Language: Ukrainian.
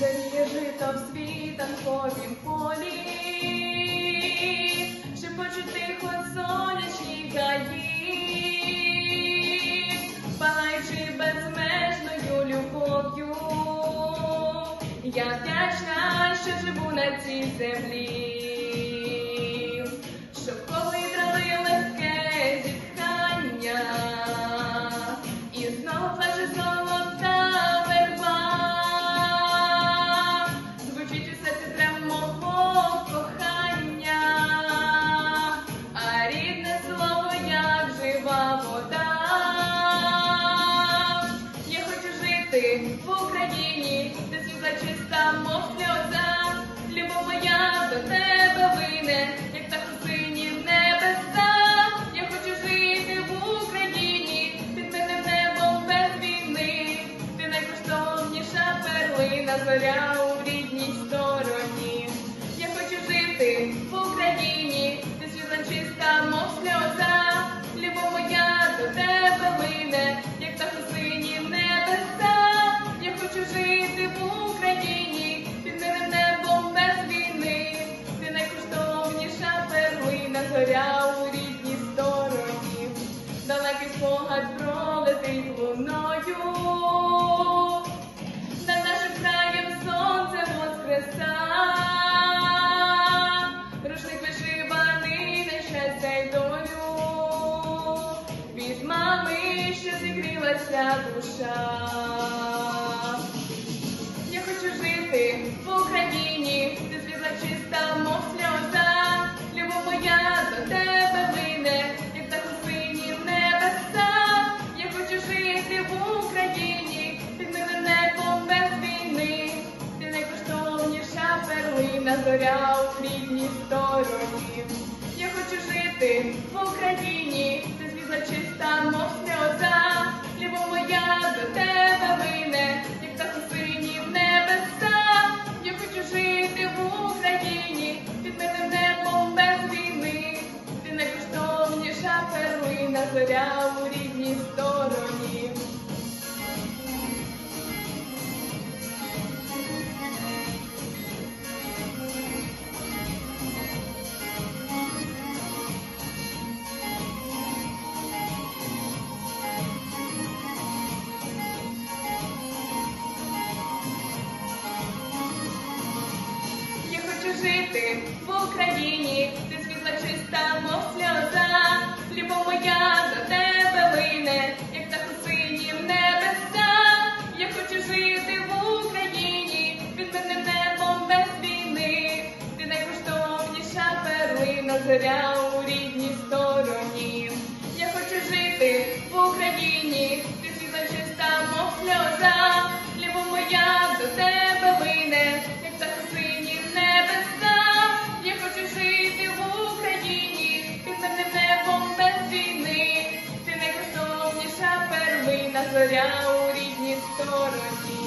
Заріє жито в світанковім полі, я вдячна, що живу на цій землі, хочу в Україні, де світла чиста, мов сльоза. Любов моя до тебе вине, як та сині небеса. Я хочу жити в Україні, під мирним небом без війни. Ти найкоштовніша перлина, зоря зоря у рідній стороні. Далекий спогад пролетить луною. Над нашим краєм сонце воскреса, рушник вишиваний на щастя й долю, від мами, що зігрілася душа. Я хочу жити в Україні, де світла чиста, мов жити в Україні, під мирним небом без війни. Ти найкоштовніша перлина, зоря у рідній стороні. Я хочу жити в Україні, де світла чиста, мов сльоза. Любов моя до тебе вине, як та сині небеса. Я хочу жити в Україні, під небом без війни. Ти найкоштовніша перлина, зоря хочу жити в Україні, де світла чиста, мов сльоза. Любов моя до тебе лине, як та сині небеса. Я хочу жити в Україні, під мирним небом без війни. Ти найкоштовніша перлина, зоря та зоря у рідній стороні.